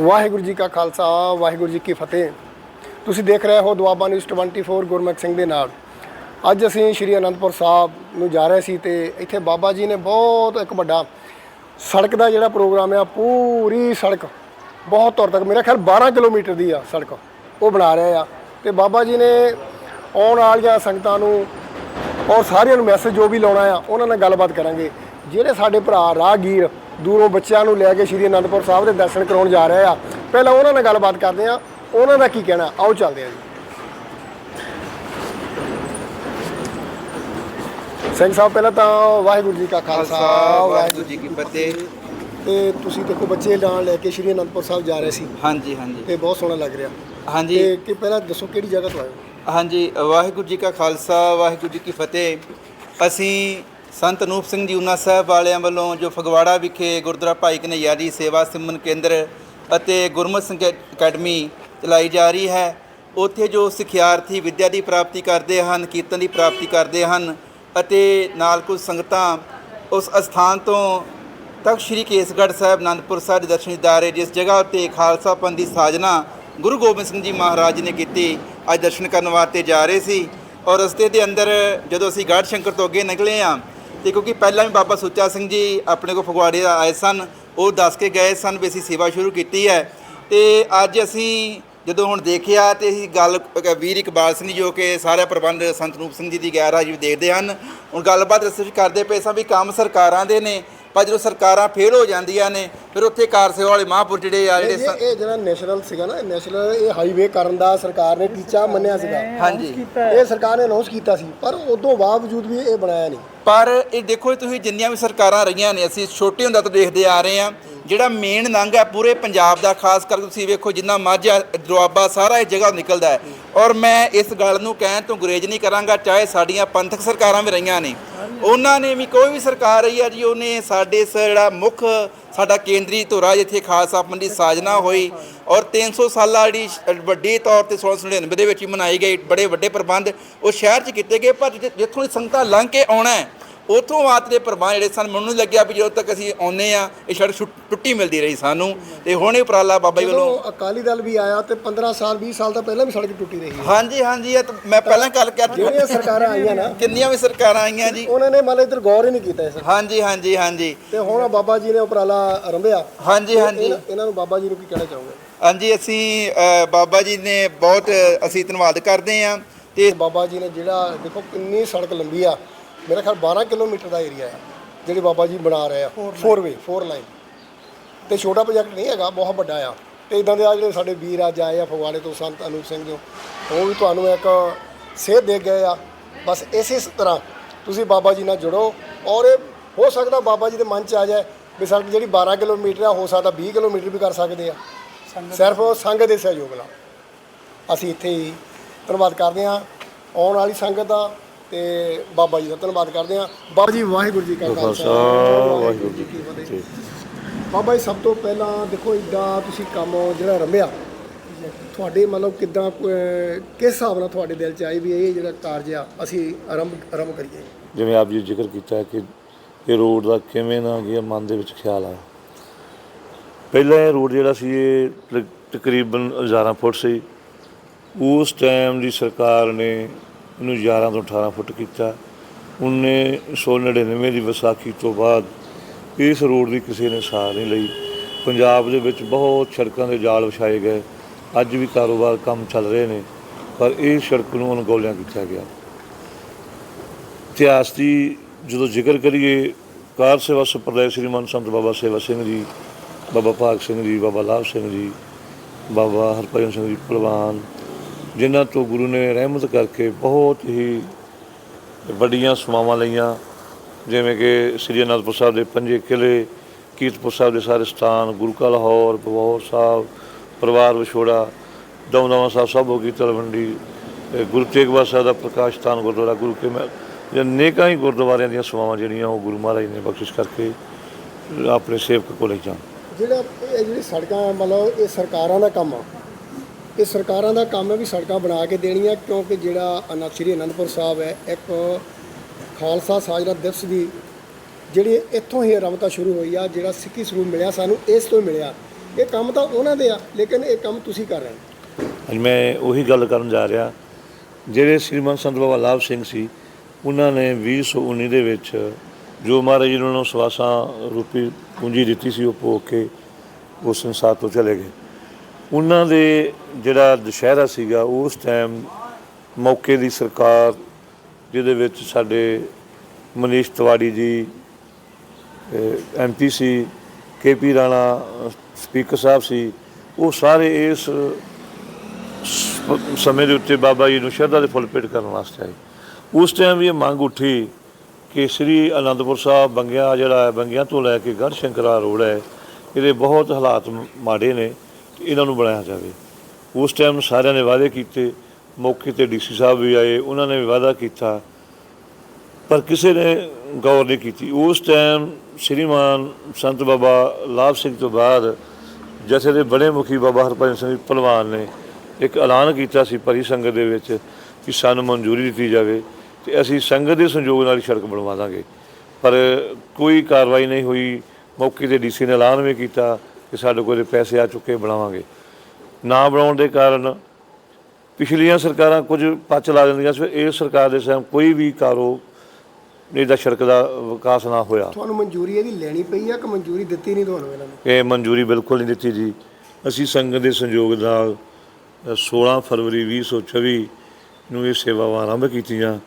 ਵਾਹਿਗੁਰੂ ਜੀ ਕਾ ਖਾਲਸਾ, ਵਾਹਿਗੁਰੂ ਜੀ ਕੀ ਫਤਿਹ। ਤੁਸੀਂ ਦੇਖ ਰਹੇ ਹੋ ਦੁਆਬਾ ਨਿਊਜ਼ 24 ਗੁਰਮਖ ਸਿੰਘ ਦੇ ਨਾਲ। ਅੱਜ ਅਸੀਂ ਸ਼੍ਰੀ ਅਨੰਦਪੁਰ ਸਾਹਿਬ ਨੂੰ ਜਾ ਰਹੇ ਸੀ ਤੇ ਇੱਥੇ ਬਾਬਾ ਜੀ ਨੇ ਬਹੁਤ ਇੱਕ ਵੱਡਾ ਸੜਕ ਦਾ ਜਿਹੜਾ ਪ੍ਰੋਗਰਾਮ ਆ, ਪੂਰੀ ਸੜਕ, ਬਹੁਤ ਤੌਰ ਤੱਕ, ਮੇਰਾ ਖਿਆਲ 12 ਕਿਲੋਮੀਟਰ ਦੀ ਆ ਸੜਕ, ਉਹ ਬਣਾ ਰਹੇ ਆ। ਤੇ ਬਾਬਾ ਜੀ ਨੇ ਆਉਣ ਵਾਲੀਆਂ ਸੰਗਤਾਂ ਨੂੰ ਔਰ ਸਾਰਿਆਂ ਨੂੰ ਮੈਸੇਜ ਜੋ ਵੀ ਲਾਉਣਾ ਆ, ਉਹਨਾਂ ਨਾਲ ਗੱਲਬਾਤ ਕਰਾਂਗੇ। ਜਿਹੜੇ ਸਾਡੇ ਭਰਾ ਰਾਹਗੀਰ ਦੂਰੋਂ ਬੱਚਿਆਂ ਨੂੰ ਲੈ ਕੇ ਸ਼੍ਰੀ ਅਨੰਦਪੁਰ ਸਾਹਿਬ ਦੇ ਦਰਸ਼ਨ ਕਰਾਉਣ ਜਾ ਰਹੇ ਆ ਪਹਿਲਾਂ ਉਹਨਾਂ ਨਾਲ ਗੱਲਬਾਤ ਕਰਦੇ ਆ ਉਹਨਾਂ ਦਾ ਕੀ ਕਹਿਣਾ? ਆਓ ਚੱਲਦੇ ਆ ਜੀ। ਸਿੰਘ ਸਾਹਿਬ ਪਹਿਲਾਂ ਤਾਂ ਵਾਹਿਗੁਰੂ ਜੀ ਕਾ ਖਾਲਸਾ ਵਾਹਿਗੁਰੂ ਜੀ ਕੀ ਫਤਿਹ। ਤੇ ਤੁਸੀਂ ਦੇਖੋ ਬੱਚੇ ਨਾਲ ਲੈ ਕੇ ਸ਼੍ਰੀ ਅਨੰਦਪੁਰ ਸਾਹਿਬ ਜਾ ਰਹੇ ਸੀ। ਹਾਂਜੀ ਹਾਂਜੀ। ਤੇ ਬਹੁਤ ਸੋਹਣਾ ਲੱਗ ਰਿਹਾ। ਹਾਂਜੀ। ਤੇ ਕਿ ਪਹਿਲਾਂ ਦੱਸੋ ਕਿਹੜੀ ਜਗ੍ਹਾ ਤੋਂ ਆਏ ਹੋ? ਹਾਂਜੀ ਵਾਹਿਗੁਰੂ ਜੀ ਕਾ ਖਾਲਸਾ ਵਾਹਿਗੁਰੂ ਜੀ ਕੀ ਫਤਿਹ। ਅਸੀਂ ਸੰਤ ਅਨੂਪ ਸਿੰਘ ਜੀ ਉਨਾ ਸਾਹਿਬ ਵਾਲਿਆਂ ਵੱਲੋਂ ਜੋ ਫਗਵਾੜਾ ਵਿਖੇ ਗੁਰਦੁਆਰਾ ਭਾਈ ਕਨਈਆ ਜੀ ਸੇਵਾ ਸਿਮਨ ਕੇਂਦਰ ਅਤੇ ਗੁਰਮਤਿ ਸਿੰਘ ਅਕੈਡਮੀ ਚਲਾਈ ਜਾ ਰਹੀ ਹੈ, ਉੱਥੇ ਜੋ ਸਿੱਖਿਆਰਥੀ ਵਿੱਦਿਆ ਦੀ ਪ੍ਰਾਪਤੀ ਕਰਦੇ ਹਨ, ਕੀਰਤਨ ਦੀ ਪ੍ਰਾਪਤੀ ਕਰਦੇ ਹਨ ਅਤੇ ਨਾਲ ਕੁਝ ਸੰਗਤਾਂ ਉਸ ਅਸਥਾਨ ਤੋਂ ਤਖਤ ਸ੍ਰੀ ਕੇਸਗੜ੍ਹ ਸਾਹਿਬ ਆਨੰਦਪੁਰ ਸਾਹਿਬ ਦੇ ਦਰਸ਼ਨ ਦਿਦਾਰੇ ਜਿਸ ਜਗ੍ਹਾ ਉੱਤੇ ਖਾਲਸਾ ਪੰਥ ਦੀ ਸਾਜਨਾ ਗੁਰੂ ਗੋਬਿੰਦ ਸਿੰਘ ਜੀ ਮਹਾਰਾਜ ਨੇ ਕੀਤੀ, ਅੱਜ ਦਰਸ਼ਨ ਕਰਨ ਵਾਸਤੇ ਜਾ ਰਹੇ ਸੀ ਔਰ ਰਸਤੇ ਦੇ ਅੰਦਰ ਜਦੋਂ ਅਸੀਂ ਗੜ੍ਹ ਸ਼ੰਕਰ ਤੋਂ ਅੱਗੇ ਨਿਕਲੇ ਆ ਤੇ ਕਿਉਂਕਿ ਪਹਿਲਾਂ ਵੀ ਬਾਬਾ ਸੁੱਚਾ ਸਿੰਘ ਜੀ ਆਪਣੇ ਕੋਲ ਫਗਵਾੜੇ ਆਏ ਸਨ ਉਹ ਦੱਸ ਕੇ ਗਏ ਸਨ ਵੀ ਅਸੀਂ ਸੇਵਾ ਸ਼ੁਰੂ ਕੀਤੀ ਹੈ। ਤੇ ਅੱਜ ਅਸੀਂ ਜਦੋਂ ਹੁਣ ਦੇਖਿਆ ਤੇ ਅਸੀਂ ਗੱਲ ਵੀਰ ਇਕਬਾਲ ਸਿੰਘ ਜੀ ਕਿ ਸਾਰਾ ਪ੍ਰਬੰਧ ਸੰਤ ਰੂਪ ਸਿੰਘ ਜੀ ਦੀ ਗੈਰ ਹਾਜ਼ਰੀ ਦੇਖਦੇ ਹਨ ਹੁਣ ਗੱਲਬਾਤ ਰਸਤੇ ਕਰਦੇ ਪਏ ਸਾਂ ਵੀ ਕੰਮ ਸਰਕਾਰਾਂ ਦੇ ਨੇ ਪਰ ਜਦੋਂ ਸਰਕਾਰਾਂ ਫੇਲ ਹੋ ਜਾਂਦੀਆਂ ਨੇ ਫਿਰ ਉੱਥੇ ਕਾਰ ਸੇਵਾ ਵਾਲੇ ਮਹਾਂਪੁਰ ਜਿਹੜੇ ਆ ਜਿਹੜੇ ਇਹ ਜਿਹੜਾ ਨੈਸ਼ਨਲ ਸੀਗਾ ਨਾ ਨੈਸ਼ਨਲ ਇਹ ਹਾਈਵੇ ਕਰਨ ਦਾ ਸਰਕਾਰ ਨੇ ਟੀਚਾ ਮੰਨਿਆ ਸੀਗਾ। ਹਾਂਜੀ। ਇਹ ਸਰਕਾਰ ਨੇ ਅਨਾਉਂਸ ਕੀਤਾ ਸੀ ਪਰ ਉਦੋਂ ਬਾਵਜੂਦ ਵੀ ਇਹ ਬਣਾਇਆ ਨਹੀਂ। ਪਰ ਇਹ ਦੇਖੋ ਤੁਸੀਂ ਜਿੰਨੀਆਂ ਵੀ ਸਰਕਾਰਾਂ ਰਹੀਆਂ ਨੇ, ਅਸੀਂ ਛੋਟੇ ਹੁੰਦੇ ਤੋਂ ਦੇਖਦੇ ਆ ਰਹੇ ਹਾਂ। ਜਿਹੜਾ ਮੇਨ ਨੰਗ ਹੈ ਪੂਰੇ ਪੰਜਾਬ ਦਾ, ਖਾਸ ਕਰਕੇ ਤੁਸੀਂ ਵੇਖੋ ਜਿੰਨਾ ਮਾਝਾ ਦੁਆਬਾ ਸਾਰਾ ਇਹ ਜਗ੍ਹਾ ਨਿਕਲਦਾ ਹੈ। ਔਰ ਮੈਂ ਇਸ ਗੱਲ ਨੂੰ ਕਹਿਣ ਤੋਂ ਗੁਰੇਜ਼ ਨਹੀਂ ਕਰਾਂਗਾ, ਚਾਹੇ ਸਾਡੀਆਂ ਪੰਥਕ ਸਰਕਾਰਾਂ ਵੀ ਰਹੀਆਂ ਨੇ। ਉਹਨਾਂ ਨੇ ਵੀ ਕੋਈ ਵੀ ਸਰਕਾਰ ਰਹੀ ਹੈ ਜੀ, ਉਹਨੇ ਸਾਡੇ ਸ ਜਿਹੜਾ ਮੁੱਖ ਸਾਡਾ ਕੇਂਦਰੀ ਧੁਰਾ ਜਿੱਥੇ ਖਾਲਸਾ ਪੰਥ ਦੀ ਸਾਜਨਾ ਹੋਈ ਔਰ 300 ਸਾਲਾ ਜਿਹੜੀ ਸ਼- ਵੱਡੀ ਤੌਰ ਤੇ 1699 ਦੇ ਵਿੱਚ ਹੀ ਮਨਾਈ ਗਈ ਬੜੇ ਵੱਡੇ ਪ੍ਰਬੰਧ ਉਹ ਸ਼ਹਿਰ 'ਚ ਕੀਤੇ ਗਏ, ਪਰ ਜਿ- ਜਿੱਥੋਂ ਦੀ ਸੰਗਤਾਂ ਲੰਘ ਕੇ ਆਉਣਾ ਹੈ ਉਥੋਂ ਆਤ ਦੇ ਪ੍ਰਬੰਧ ਜਿਹੜੇ ਸਨ ਮੈਨੂੰ ਲੱਗਿਆ ਵੀ ਜਦੋਂ ਤੱਕ ਅਸੀਂ ਆਉਨੇ ਆ ਇਹ ਸੜਕ ਛੁੱਟ- ਟੁੱਟੀ ਮਿਲਦੀ ਰਹੀ ਸਾਨੂੰ। ਤੇ ਹੁਣ ਇਹ ਉਪਰਾਲਾ ਬਾਬਾ ਜੀ ਵੱਲੋਂ ਅਕਾਲੀ ਦਲ ਵੀ ਆਇਆ ਤੇ 15 ਸਾਲ 20 ਸਾਲ ਤੋਂ ਪਹਿਲਾਂ ਵੀ ਸੜਕ ਟੁੱਟੀ ਰਹੀ ਹੈ ਹਾਂਜੀ ਹਾਂਜੀ ਇਹ ਮੈਂ ਪਹਿਲਾਂ ਗੱਲ ਕਰ ਜਿਹੜੀਆਂ ਸਰਕਾਰਾਂ ਆਈਆਂ ਨਾ ਕਿੰਨੀਆਂ ਵੀ ਸਰਕਾਰਾਂ ਆਈਆਂ ਜੀ। ਉਹਨਾਂ ਨੇ ਮਤਲਬ ਇੱਧਰ ਗੌਰ ਹੀ ਨਹੀਂ ਕੀਤਾ ਇਸ। ਹਾਂਜੀ ਹਾਂਜੀ ਹਾਂਜੀ। ਤੇ ਹੁਣ ਬਾਬਾ ਜੀ ਨੇ ਉਪਰਾਲਾ ਆਰੰਭਿਆ ਹਾਂਜੀ ਹਾਂਜੀ। ਇਹਨਾਂ ਨੂੰ ਬਾਬਾ ਜੀ ਨੂੰ ਕੀ ਕਹਿਣਾ ਚਾਹੋਗੇ? ਹਾਂਜੀ ਅਸੀਂ ਬਾਬਾ ਜੀ ਨੇ ਬਹੁਤ ਅਸੀਂ ਧੰਨਵਾਦ ਕਰਦੇ ਹਾਂ। ਤੇ ਬਾਬਾ ਜੀ ਨੇ ਜਿਹੜਾ ਦੇਖੋ ਕਿੰਨੀ ਸੜਕ ਲੰਬੀ ਆ। ਮੇਰਾ ਖਿਆਲ 12 ਕਿਲੋਮੀਟਰ ਦਾ ਏਰੀਆ ਆ ਜਿਹੜੀ ਬਾਬਾ ਜੀ ਬਣਾ ਰਹੇ ਆ। 4 ਵੇ 4 ਲਾਈਨ ਤੇ ਛੋਟਾ ਪ੍ਰੋਜੈਕਟ ਨਹੀਂ ਹੈਗਾ ਬਹੁਤ ਵੱਡਾ ਆ। ਤੇ ਇਦਾਂ ਦੇ ਆ ਜਿਹੜੇ ਸਾਡੇ ਵੀਰ ਅੱਜ ਆਏ ਆ ਫਗਵਾੜੇ ਤੋਂ ਸੰਤ ਅਨੂਪ ਸਿੰਘ ਜੋ ਉਹ ਵੀ ਤੁਹਾਨੂੰ ਇੱਕ ਸੇਧ ਦੇ ਗਏ ਆ। ਬਸ ਇਸੇ ਤਰ੍ਹਾਂ ਤੁਸੀਂ ਬਾਬਾ ਜੀ ਨਾਲ ਜੁੜੋ ਔਰ ਇਹ ਹੋ ਸਕਦਾ ਬਾਬਾ ਜੀ ਦੇ ਮਨ ਚ ਆ ਜਾਏ ਵੀ ਸੜਕ ਜਿਹੜੀ 12 ਕਿਲੋਮੀਟਰ ਆ ਹੋ ਸਕਦਾ 20 ਕਿਲੋਮੀਟਰ ਵੀ ਕਰ ਸਕਦੇ ਆ। ਸਿਰਫ ਸੰਗਤ ਦੇ ਸਹਿਯੋਗ ਨਾਲ। ਅਸੀਂ ਇੱਥੇ ਹੀ ਧੰਨਵਾਦ ਕਰਦੇ ਹਾਂ। ਆਉਣ ਵਾਲੀ ਸੰਗਤ ਦਾ ਤੇ ਬਾਬਾ ਜੀ ਦਾ ਧੰਨਵਾਦ ਕਰਦੇ ਹਾਂ। ਬਾਬਾ ਜੀ ਵਾਹਿਗੁਰੂ ਜੀ ਕਾ ਖਾਲਸਾ। ਵਾਹਿਗੁਰੂ ਜੀ ਕੀ ਫਤਿਹ। ਬਾਬਾ ਜੀ ਸਭ ਤੋਂ ਪਹਿਲਾਂ ਦੇਖੋ ਇਦਾਂ ਤੁਸੀਂ ਕੰਮ ਜਿਹੜਾ ਰੰਭਿਆ ਤੁਹਾਡੇ ਮਤਲਬ ਕਿਦਾਂ ਕਿਸ ਹਿਸਾਬ ਨਾਲ ਤੁਹਾਡੇ ਦਿਲ 'ਚ ਆਈ ਵੀ ਇਹ ਜਿਹੜਾ ਕਾਰਜ ਆ ਅਸੀਂ ਆਰੰਭ ਆਰੰਭ ਕਰੀਏ? ਜਿਵੇਂ ਆਪ ਜੀ ਜ਼ਿਕਰ ਕੀਤਾ ਕਿ ਇਹ ਰੋਡ ਦਾ ਕਿਵੇਂ ਨਾ ਗਿਆ ਮਨ ਦੇ ਵਿੱਚ ਖਿਆਲ ਆਇਆ। ਪਹਿਲਾਂ ਇਹ ਰੋਡ ਜਿਹੜਾ ਸੀ ਇਹ ਤਕ- ਤਕਰੀਬਨ 1000 ਫੁੱਟ ਸੀ। ਉਸ ਟਾਈਮ ਦੀ ਸਰਕਾਰ ਨੇ ਇਹਨੂੰ 11 ਤੋਂ 18 ਫੁੱਟ ਕੀਤਾ। 1999 ਦੀ ਵਿਸਾਖੀ ਤੋਂ ਬਾਅਦ ਇਸ ਰੋਡ ਦੀ ਕਿਸੇ ਨੇ ਸਾਰ ਨਹੀਂ ਲਈ। ਪੰਜਾਬ ਦੇ ਵਿੱਚ ਬਹੁਤ ਸੜਕਾਂ ਦੇ ਜਾਲ ਵਿਛਾਏ ਗਏ। ਅੱਜ ਵੀ ਕਾਰੋਬਾਰ ਕੰਮ ਚੱਲ ਰਹੇ ਨੇ, ਪਰ ਇਹ ਸੜਕ ਨੂੰ ਅਣਗੌਲਿਆਂ ਕੀਤਾ ਗਿਆ। ਇਤਿਹਾਸ ਦੀ ਜਦੋਂ ਜ਼ਿਕਰ ਕਰੀਏ, ਕਾਰ ਸੇਵਾ ਸੰਪਰਦਾਇ ਸ੍ਰੀਮਾਨ ਸੰਤ ਬਾਬਾ ਸੇਵਾ ਸਿੰਘ ਜੀ, ਬਾਬਾ ਭਾਗ ਸਿੰਘ ਜੀ, ਬਾਬਾ ਲਾਭ ਸਿੰਘ ਜੀ, ਬਾਬਾ ਹਰਭਜਨ ਸਿੰਘ ਜੀ ਪਹਿਲਵਾਨ ਜਿਨ੍ਹਾਂ ਤੋਂ ਗੁਰੂ ਨੇ ਰਹਿਮਤ ਕਰਕੇ ਬਹੁਤ ਹੀ ਵੱਡੀਆਂ ਸਮਾਵਾਂ ਲਈਆਂ, ਜਿਵੇਂ ਕਿ ਸ੍ਰੀ ਅਨੰਦਪੁਰ ਸਾਹਿਬ ਦੇ ਪੰਜੇ ਕਿਲੇ, ਕੀਰਤਪੁਰ ਸਾਹਿਬ ਦੇ ਸਾਰੇ ਸਥਾਨ, ਗੁਰੂ ਕਾ ਲਾਹੌਰ ਬਵੌਰ ਸਾਹਿਬ, ਪਰਿਵਾਰ ਵਿਛੋੜਾ, ਦਮਦਮਾ ਸਾਹਿਬ ਸਾਬੋ ਕੀ ਤਲਵੰਡੀ ਗੁਰੂ ਤੇਗ ਬਹਾਦਰ ਸਾਹਿਬ ਦਾ ਪ੍ਰਕਾਸ਼ ਸਥਾਨ ਗੁਰਦੁਆਰਾ, ਗੁਰੂ ਕੇ ਮਹਿਲ ਜਾਂ ਨੇਕਾਂ ਹੀ ਗੁਰਦੁਆਰਿਆਂ ਦੀਆਂ ਸੇਵਾਵਾਂ ਜਿਹੜੀਆਂ ਉਹ ਗੁਰੂ ਮਹਾਰਾਜ ਨੇ ਬਖਸ਼ਿਸ਼ ਕਰਕੇ ਆਪਣੇ ਸੇਵਕ ਕੋਲ ਲੈ ਜਾਣ ਜਿਹੜਾ ਇਹ ਜਿਹੜੀ ਸੜਕਾਂ, ਮਤਲਬ ਇਹ ਸਰਕਾਰਾਂ ਦਾ ਕੰਮ ਆ ਇਹ ਸਰਕਾਰਾਂ ਦਾ ਕੰਮ ਹੈ ਵੀ ਸੜਕਾਂ ਬਣਾ ਕੇ ਦੇਣੀਆਂ, ਕਿਉਂਕਿ ਜਿਹੜਾ ਅਨੰਦ ਸ੍ਰੀ ਅਨੰਦਪੁਰ ਸਾਹਿਬ ਹੈ, ਇੱਕ ਖਾਲਸਾ ਸਾਜਰਾ ਦਿਵਸ ਦੀ ਜਿਹੜੀ ਇੱਥੋਂ ਹੀ ਆਰੰਭਤਾ ਸ਼ੁਰੂ ਹੋਈ ਆ, ਜਿਹੜਾ ਸਿੱਖੀ ਸਰੂਪ ਮਿਲਿਆ ਸਾਨੂੰ, ਇਸ ਤੋਂ ਹੀ ਮਿਲਿਆ। ਇਹ ਕੰਮ ਤਾਂ ਉਹਨਾਂ ਦੇ ਆ, ਲੇਕਿਨ ਇਹ ਕੰਮ ਤੁਸੀਂ ਕਰ ਰਹੇ ਹੋ। ਅੱਜ ਮੈਂ ਉਹੀ ਗੱਲ ਕਰਨ ਜਾ ਰਿਹਾ। ਜਿਹੜੇ ਸ੍ਰੀਮਾਨ ਸੰਤ ਬਾਬਾ ਲਾਭ ਸਿੰਘ ਸੀ, ਉਹਨਾਂ ਨੇ 2019 ਦੇ ਵਿੱਚ ਜੋ ਮਹਾਰਾਜ ਜੀ ਉਹਨਾਂ ਨੂੰ ਸਵਾਸਾਂ ਰੂਪੀ ਪੂੰਜੀ ਦਿੱਤੀ ਸੀ, ਉਹ ਭੋਗ ਕੇ ਉਹ ਸੰਸਾਰ ਤੋਂ ਚਲੇ ਗਏ। ਉਹਨਾਂ ਦੇ ਜਿਹੜਾ ਦੁਸ਼ਹਿਰਾ ਸੀਗਾ, ਉਸ ਟਾਈਮ ਮੌਕੇ ਦੀ ਸਰਕਾਰ, ਜਿਹਦੇ ਵਿੱਚ ਸਾਡੇ ਮਨੀਸ਼ ਤਿਵਾੜੀ ਜੀ ਐਮਪੀ ਸੀ ਕੇਪੀ ਰਾਣਾ ਸਪੀਕਰ ਸਾਹਿਬ ਸੀ, ਉਹ ਸਾਰੇ ਇਸ ਸਮੇਂ ਦੇ ਉੱਤੇ ਬਾਬਾ ਜੀ ਨੂੰ ਸ਼ਰਧਾ ਦੇ ਫੁੱਲ ਭੇਟ ਕਰਨ ਵਾਸਤੇ ਆਏ। ਉਸ ਟਾਈਮ ਵੀ ਇਹ ਮੰਗ ਉੱਠੀ ਕਿ ਸ੍ਰੀ ਅਨੰਦਪੁਰ ਸਾਹਿਬ ਬੰਗਿਆ, ਜਿਹੜਾ ਹੈ, ਬੰਗਿਆ ਤੋਂ ਲੈ ਕੇ ਗੜ੍ਹ ਸ਼ੰਕਰਾ ਰੋਡ ਹੈ, ਇਹਦੇ ਬਹੁਤ ਹਾਲਾਤ ਮ- ਮਾੜੇ ਨੇ। ਇਹਨਾਂ ਨੂੰ ਬਣਾਇਆ ਜਾਵੇ। ਉਸ ਟਾਈਮ ਸਾਰਿਆਂ ਨੇ ਵਾਅਦੇ ਕੀਤੇ। ਮੌਕੇ ਤੇ ਡੀਸੀ ਸਾਹਿਬ ਵੀ ਆਏ, ਉਹਨਾਂ ਨੇ ਵੀ ਵਾਅਦਾ ਕੀਤਾ। ਪਰ ਕਿਸੇ ਨੇ ਗੌਰ ਨਹੀਂ ਕੀਤੀ। ਉਸ ਟਾਈਮ ਸ਼੍ਰੀਮਾਨ ਸੰਤ ਬਾਬਾ ਲਾਭ ਸਿੰਘ ਤੋਂ ਬਾਅਦ ਜਥੇ ਦੇ ਬੜੇ ਮੁਖੀ ਬਾਬਾ ਹਰਭਜਨ ਸਿੰਘ ਪਹਿਲਵਾਨ ਨੇ ਇੱਕ ਐਲਾਨ ਕੀਤਾ ਸੀ ਭਰੀ ਸੰਗਤ ਦੇ ਵਿੱਚ ਕਿ ਸਾਨੂੰ ਮਨਜ਼ੂਰੀ ਦਿੱਤੀ ਜਾਵੇ ਤੇ ਅਸੀਂ ਸੰਗਤ ਦੇ ਸੰਯੋਗ ਨਾਲ ਹੀ ਸੜਕ ਬਣਵਾ ਦਾਂਗੇ। ਪਰ ਕੋਈ ਕਾਰਵਾਈ ਨਹੀਂ ਹੋਈ। ਮੌਕੇ ਤੇ ਡੀਸੀ ਨੇ ਐਲਾਨ ਵੀ ਕੀਤਾ। ਕਿ ਸਾਡੇ ਕੋਲ ਪੈਸੇ ਆ ਚੁੱਕੇ ਬਣਾਵਾਂਗੇ। ਨਾ ਬਣਾਉਣ ਦੇ ਕਾਰਨ ਪਿਛਲੀਆਂ ਸਰਕਾਰਾਂ ਕੁਝ ਪੱਚ ਲਾ ਦਿੰਦੀਆਂ ਸੀ ਇਹ ਸਰਕਾਰ ਦੇ ਸਮੇਂ ਕੋਈ ਵੀ ਕਾਰੋ ਇਹਦਾ ਸੜਕ ਦਾ ਵਿਕਾਸ ਨਾ ਹੋਇਆ। ਤੁਹਾਨੂੰ ਮਨਜ਼ੂਰੀ ਇਹਦੀ ਲੈਣੀ ਪਈ ਆ ਕਿ ਮਨਜ਼ੂਰੀ ਦਿੱਤੀ ਨਹੀਂ ਤੁਹਾਨੂੰ ਇਹਨਾਂ ਨੇ? ਇਹ ਮਨਜ਼ੂਰੀ ਬਿਲਕੁਲ ਨਹੀਂ ਦਿੱਤੀ ਜੀ। ਅਸੀਂ ਸੰਗਤ ਦੇ ਸੰਯੋਗ ਨਾਲ ਅ, 16 ਫਰਵਰੀ 2024 ਨੂੰ ਇਹ ਸੇਵਾਵਾਂ ਆਰੰਭ ਕੀਤੀਆਂ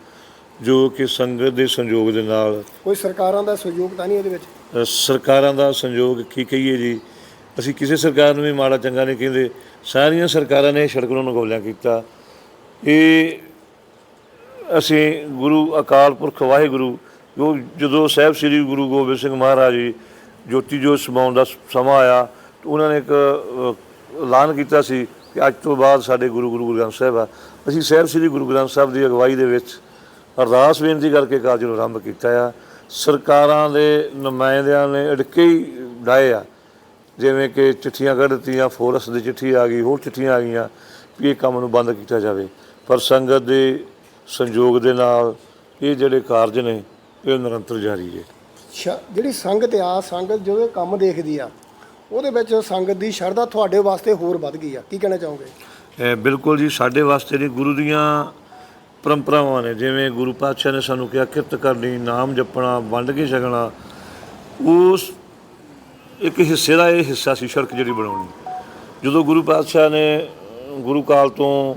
ਜੋ ਕਿ ਸੰਗਤ ਦੇ ਸੰਯੋਗ ਦੇ ਨਾਲ ਕੋਈ ਸਰਕਾਰਾਂ ਦਾ ਸਹਿਯੋਗ ਤਾਂ ਨਹੀਂ ਇਹਦੇ ਵਿੱਚ? ਸਰਕਾਰਾਂ ਦਾ ਸੰਯੋਗ ਕੀ ਕਹੀਏ ਜੀ? ਅਸੀਂ ਕਿਸੇ ਸਰਕਾਰ ਨੂੰ ਵੀ ਮਾੜਾ ਚੰਗਾ ਨਹੀਂ ਕਹਿੰਦੇ। ਸਾਰੀਆਂ ਸਰਕਾਰਾਂ ਨੇ ਸੜਕ ਨੂੰ ਨਗੋਲਿਆ ਕੀਤਾ। ਇਹ ਅਸੀਂ ਗੁਰੂ ਅਕਾਲ ਪੁਰਖ ਵਾਹਿਗੁਰੂ, ਜੋ ਜਦੋਂ ਸਾਹਿਬ ਸ੍ਰੀ ਗੁਰੂ ਗੋਬਿੰਦ ਸਿੰਘ ਮਹਾਰਾਜ ਜੀ, ਜੋਤੀ ਜੋਤ ਸਮਾਉਣ ਦਾ ਸਮਾਂ ਆਇਆ ਉਹਨਾਂ ਨੇ ਇੱਕ ਐਲਾਨ ਕੀਤਾ ਸੀ ਕਿ ਅੱਜ ਤੋਂ ਬਾਅਦ ਸਾਡੇ ਗੁਰੂ ਗੁਰੂ ਗ੍ਰੰਥ ਸਾਹਿਬ ਆ। ਅਸੀਂ ਸਾਹਿਬ ਸ੍ਰੀ ਗੁਰੂ ਗ੍ਰੰਥ ਸਾਹਿਬ ਦੀ ਅਗਵਾਈ ਦੇ ਵਿੱਚ ਅਰਦਾਸ ਬੇਨਤੀ ਕਰਕੇ ਕਾਰਜ ਨੂੰ ਆਰੰਭ ਕੀਤਾ ਆ। ਸਰਕਾਰਾਂ ਦੇ ਨੁਮਾਇੰਦਿਆਂ ਨੇ ਅੜਕੇ ਹੀ ਡਾਏ ਆ। ਜਿਵੇਂ ਕਿ ਚਿੱਠੀਆਂ ਕੱਢ ਦਿੱਤੀਆਂ ਫੋਰਸ ਦੀ ਚਿੱਠੀ ਆ ਗਈ ਹੋਰ ਚਿੱਠੀਆਂ ਆ ਗਈਆਂ ਵੀ ਇਹ ਕੰਮ ਨੂੰ ਬੰਦ ਕੀਤਾ ਜਾਵੇ। ਪਰ ਸੰਗਤ ਦੇ ਸੰਯੋਗ ਦੇ ਨਾਲ ਇਹ ਜਿਹੜੇ ਕਾਰਜ ਨੇ ਇਹ ਨਿਰੰਤਰ ਜਾਰੀ ਹੈ ਸ਼- ਜਿਹੜੀ ਸੰਗਤ ਆ ਸੰਗਤ ਜਦੋਂ ਇਹ ਕੰਮ ਦੇਖਦੀ ਆ ਉਹਦੇ ਵਿੱਚ ਸੰਗਤ ਦੀ ਸ਼ਰਧਾ ਤੁਹਾਡੇ ਵਾਸਤੇ ਹੋਰ ਵੱਧ ਗਈ ਆ। ਕੀ ਕਹਿਣਾ ਚਾਹੋਗੇ? ਬਿਲਕੁਲ ਜੀ ਸਾਡੇ ਵਾਸਤੇ ਨਹੀਂ ਗੁਰੂ ਦੀਆਂ ਪਰੰਪਰਾਵਾਂ ਨੇ। ਜਿਵੇਂ ਗੁਰੂ ਪਾਤਸ਼ਾਹ ਨੇ ਸਾਨੂੰ ਕਿਹਾ ਕਿਰਤ ਕਰਨੀ ਨਾਮ ਜਪਣਾ ਵੰਡ ਕੇ ਛਕਣਾ ਉਸ ਇੱਕ ਹਿੱਸੇ ਦਾ ਇਹ ਹਿੱਸਾ ਸੀ ਸੜਕ ਜਿਹੜੀ ਬਣਾਉਣੀ। ਜਦੋਂ ਗੁਰੂ ਪਾਤਸ਼ਾਹ ਨੇ, ਗੁਰੂ ਕਾਲ ਤੋਂ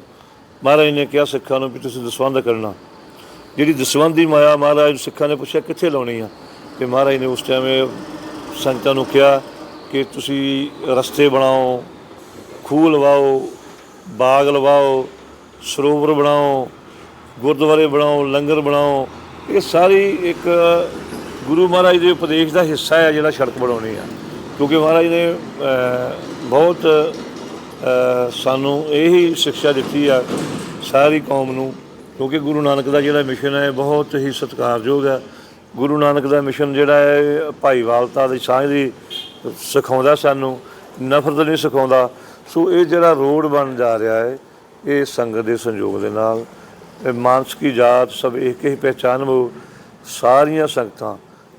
ਮਹਾਰਾਜ ਨੇ ਕਿਹਾ ਸਿੱਖਾਂ ਨੂੰ ਵੀ ਤੁਸੀਂ ਦਸਵੰਧ ਕਰਨਾ। ਜਿਹੜੀ ਦਸਵੰਧ ਦੀ ਮਾਇਆ ਮਹਾਰਾਜ ਸਿੱਖਾਂ ਨੇ ਪੁੱਛਿਆ, ਕਿੱਥੇ ਲਾਉਣੀ ਆ? ਤੇ ਮਹਾਰਾਜ ਨੇ ਉਸ ਟਾਈਮ ਇਹ ਸੰਗਤਾਂ ਨੂੰ ਕਿਹਾ ਕਿ ਤੁਸੀਂ ਰਸਤੇ ਬਣਾਓ, ਖੂਹ ਲਵਾਓ, ਬਾਗ ਲਵਾਓ, ਸਰੋਵਰ ਬਣਾਓ, ਗੁਰਦੁਆਰੇ ਬਣਾਓ, ਲੰਗਰ ਬਣਾਓ। ਇਹ ਸਾਰੀ ਇੱਕ ਗੁਰੂ ਮਹਾਰਾਜ ਦੇ ਉਪਦੇਸ਼ ਦਾ ਹਿੱਸਾ ਹੈ ਜਿਹੜਾ ਸੜਕ ਬਣਾਉਣੀ ਆ। ਕਿਉਂਕਿ ਮਹਾਰਾਜ ਨੇ ਬਹੁਤ ਸਾਨੂੰ ਇਹੀ ਸਿੱਖਿਆ ਦਿੱਤੀ ਆ ਸਾਰੀ ਕੌਮ ਨੂੰ, ਕਿਉਂਕਿ ਗੁਰੂ ਨਾਨਕ ਦਾ ਜਿਹੜਾ ਮਿਸ਼ਨ ਹੈ, ਬਹੁਤ ਹੀ ਸਤਿਕਾਰਯੋਗ ਹੈ। ਗੁਰੂ ਨਾਨਕ ਦਾ ਮਿਸ਼ਨ ਜਿਹੜਾ ਹੈ ਭਾਈਵਾਲਤਾ ਦੀ ਸਾਂਝ ਦੀ ਸਿਖਾਉਂਦਾ ਸਾਨੂੰ, ਨਫ਼ਰਤ ਨਹੀਂ ਸਿਖਾਉਂਦਾ। ਸੋ ਇਹ ਜਿਹੜਾ ਰੋਡ ਬਣ ਜਾ ਰਿਹਾ ਹੈ, ਇਹ ਸੰਗਤ ਦੇ ਸੰਯੋਗ ਦੇ ਨਾਲ, ਇਹ ਮਾਨਸਿਕੀ ਜਾਤ ਸਭ ਇੱਕ ਹੀ ਪਹਿਚਾਨ ਵੋ ਸਾਰੀਆਂ ਸੰਗਤਾਂ,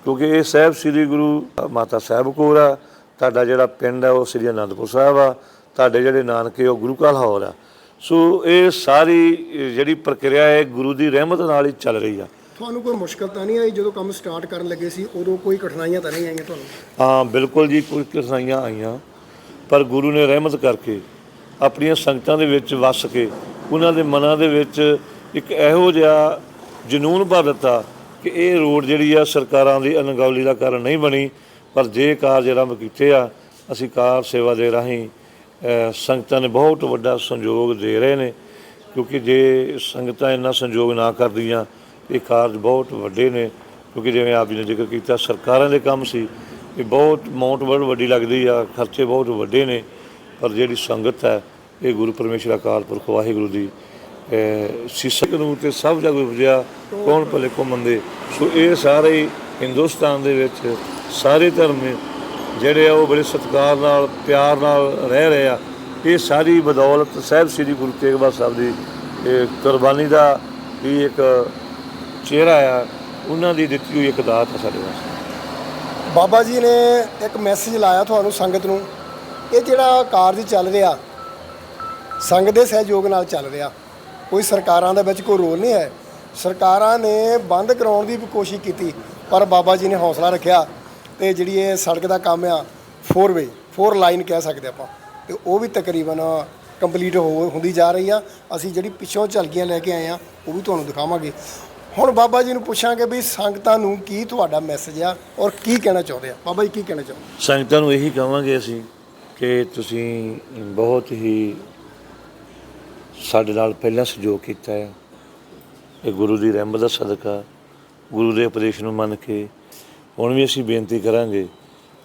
ਕਿਉਂਕਿ ਇਹ ਸਾਹਿਬ ਸ੍ਰੀ ਗੁਰੂ ਮਾਤਾ ਸਾਹਿਬ ਕੋਲ ਆ। ਤੁਹਾਡਾ ਜਿਹੜਾ ਪਿੰਡ ਹੈ ਉਹ ਸ੍ਰੀ ਅਨੰਦਪੁਰ ਸਾਹਿਬ ਆ। ਤੁਹਾਡੇ ਜਿਹੜੇ ਨਾਨਕੇ ਉਹ ਗੁਰੂ ਕਾ ਲਾਹੌਰ ਆ। ਸੋ ਇਹ ਸਾਰੀ ਜਿਹੜੀ ਪ੍ਰਕਿਰਿਆ ਹੈ ਗੁਰੂ ਦੀ ਰਹਿਮਤ ਨਾਲ ਹੀ ਚੱਲ ਰਹੀ ਆ। ਤੁਹਾਨੂੰ ਕੋਈ ਮੁਸ਼ਕਲ ਤਾਂ ਨਹੀਂ ਆਈ? ਜਦੋਂ ਕੰਮ ਸਟਾਰਟ ਕਰਨ ਲੱਗੇ ਸੀ ਉਦੋਂ ਕੋਈ ਕਠਿਨਾਈਆਂ ਤਾਂ ਨਹੀਂ ਆਈਆਂ ਤੁਹਾਨੂੰ? ਹਾਂ ਬਿਲਕੁਲ ਜੀ ਕੋਈ ਕਠਿਨਾਈਆਂ ਆਈਆਂ। ਪਰ ਗੁਰੂ ਨੇ ਰਹਿਮਤ ਕਰਕੇ ਆਪਣੀਆਂ ਸੰਗਤਾਂ ਦੇ ਵਿੱਚ ਵਸ ਕੇ ਉਹਨਾਂ ਦੇ ਮਨਾਂ ਦੇ ਵਿੱਚ ਇੱਕ ਇਹੋ ਜਿਹਾ ਜਨੂਨ ਭਰ ਦਿੱਤਾ ਕਿ ਇਹ ਰੋਡ ਜਿਹੜੀ ਆ ਸਰਕਾਰਾਂ ਦੀ ਅਣਗੌਲੀ ਦਾ ਕਾਰਨ ਨਹੀਂ ਬਣੀ। ਪਰ ਜੇ ਕਾਰਜ ਆਰੰਭ ਕੀਤੇ ਆ, ਅਸੀਂ ਕਾਰ ਸੇਵਾ ਦੇ ਰਾਹੀਂ ਸੰਗਤਾਂ ਨੇ ਬਹੁਤ ਵੱਡਾ ਸੰਯੋਗ ਦੇ ਰਹੇ ਨੇ, ਕਿਉਂਕਿ ਜੇ ਸੰਗਤਾਂ ਇੰਨਾ ਸੰਯੋਗ ਨਾ ਕਰਦੀਆਂ, ਇਹ ਕਾਰਜ ਬਹੁਤ ਵੱਡੇ ਨੇ, ਕਿਉਂਕਿ ਜਿਵੇਂ ਆਪ ਜੀ ਨੇ ਜ਼ਿਕਰ ਕੀਤਾ, ਸਰਕਾਰਾਂ ਦੇ ਕੰਮ ਸੀ, ਇਹ ਬਹੁਤ ਅਮਾਉਂਟ ਬਹੁਤ ਵੱਡੀ ਲੱਗਦੀ ਆ, ਖਰਚੇ ਬਹੁਤ ਵੱਡੇ ਨੇ, ਪਰ ਜਿਹੜੀ ਸੰਗਤ ਹੈ, ਇਹ ਗੁਰੂ ਪਰਮੇਸ਼ਰ ਅਕਾਲ ਪੁਰਖ ਵਾਹਿਗੁਰੂ ਦੀ ਸਿੱਖ ਨੂੰ ਤੇ ਸਭ ਜਗ ਉਪਜਿਆ, ਕੌਣ ਭਲੇ ਕੋ ਮੰਦੇ, ਸੋ ਇਹ ਸਾਰੇ ਹੀ ਹਿੰਦੁਸਤਾਨ ਦੇ ਵਿੱਚ ਸਾਰੇ ਧਰਮ ਜਿਹੜੇ ਆ ਉਹ ਬੜੇ ਸਤਿਕਾਰ ਨਾਲ, ਪਿਆਰ ਨਾਲ ਰਹਿ ਰਹੇ ਆ। ਇਹ ਸਾਰੀ ਬਦੌਲਤ ਸਾਹਿਬ ਸ੍ਰੀ ਗੁਰੂ ਤੇਗ ਬਹਾਦਰ ਸਾਹਿਬ ਦੀ ਕੁਰਬਾਨੀ ਦਾ ਵੀ ਇੱਕ ਚਿਹਰਾ ਆ। ਉਹਨਾਂ ਦੀ ਦਿੱਤੀ ਹੋਈ ਇੱਕ ਦਾਤ ਆ ਸਾਡੇ ਵਾਸਤੇ। ਬਾਬਾ ਜੀ ਨੇ ਇੱਕ ਮੈਸੇਜ ਲਾਇਆ ਤੁਹਾਨੂੰ ਸੰਗਤ ਨੂੰ। ਇਹ ਜਿਹੜਾ ਕਾਰਜ ਚੱਲ ਰਿਹਾ, ਸੰਗਤ ਦੇ ਸਹਿਯੋਗ ਨਾਲ ਚੱਲ ਰਿਹਾ। ਕੋਈ ਸਰਕਾਰਾਂ ਦਾ ਵਿੱਚ ਕੋਈ ਰੋਲ ਨਹੀਂ ਹੈ। ਸਰਕਾਰਾਂ ਨੇ ਬੰਦ ਕਰਾਉਣ ਦੀ ਵੀ ਕੋਸ਼ਿਸ਼ ਕੀਤੀ। ਪਰ ਬਾਬਾ ਜੀ ਨੇ ਹੌਸਲਾ ਰੱਖਿਆ ਤੇ ਜਿਹੜੀ ਇਹ ਸੜਕ ਦਾ ਕੰਮ ਆ 4 ਵੇ 4 ਲਾਈਨ ਕਹਿ ਸਕਦੇ ਆਪਾਂ। ਤੇ ਉਹ ਵੀ ਤਕਰੀਬਨ ਕੰਪਲੀਟ ਹੋ, ਹੁੰਦੀ ਜਾ ਰਹੀ ਆ। ਅਸੀਂ ਜਿਹੜੀ ਪਿੱਛੋਂ ਝਲਕੀਆਂ ਲੈ ਕੇ ਆਏ ਆ, ਉਹ ਵੀ ਤੁਹਾਨੂੰ ਦਿਖਾਵਾਂਗੇ। ਹੁਣ ਬਾਬਾ ਜੀ ਨੂੰ ਪੁੱਛਾਂਗੇ ਵੀ ਸੰਗਤਾਂ ਨੂੰ ਕੀ ਤੁਹਾਡਾ ਮੈਸੇਜ ਆ ਔਰ ਕੀ ਕਹਿਣਾ ਚਾਹੁੰਦੇ ਆ? ਬਾਬਾ ਜੀ ਕੀ ਕਹਿਣਾ ਚਾਹੁੰਦੇ? ਸੰਗਤਾਂ ਨੂੰ ਇਹੀ ਕਹਾਂਗੇ ਅਸੀਂ ਕਿ ਤੁਸੀਂ ਬਹੁਤ ਹੀ ਸਾਡੇ ਨਾਲ ਪਹਿਲਾਂ ਸਹਿਯੋਗ ਕੀਤਾ ਹੈ। ਇਹ ਗੁਰੂ ਦੀ ਰਹਿਮਤ ਦਾ ਸਦਕਾ ਗੁਰੂ ਦੇ ਉਪਦੇਸ਼ ਨੂੰ ਮੰਨ ਕੇ ਹੁਣ ਵੀ ਅਸੀਂ ਬੇਨਤੀ ਕਰਾਂਗੇ,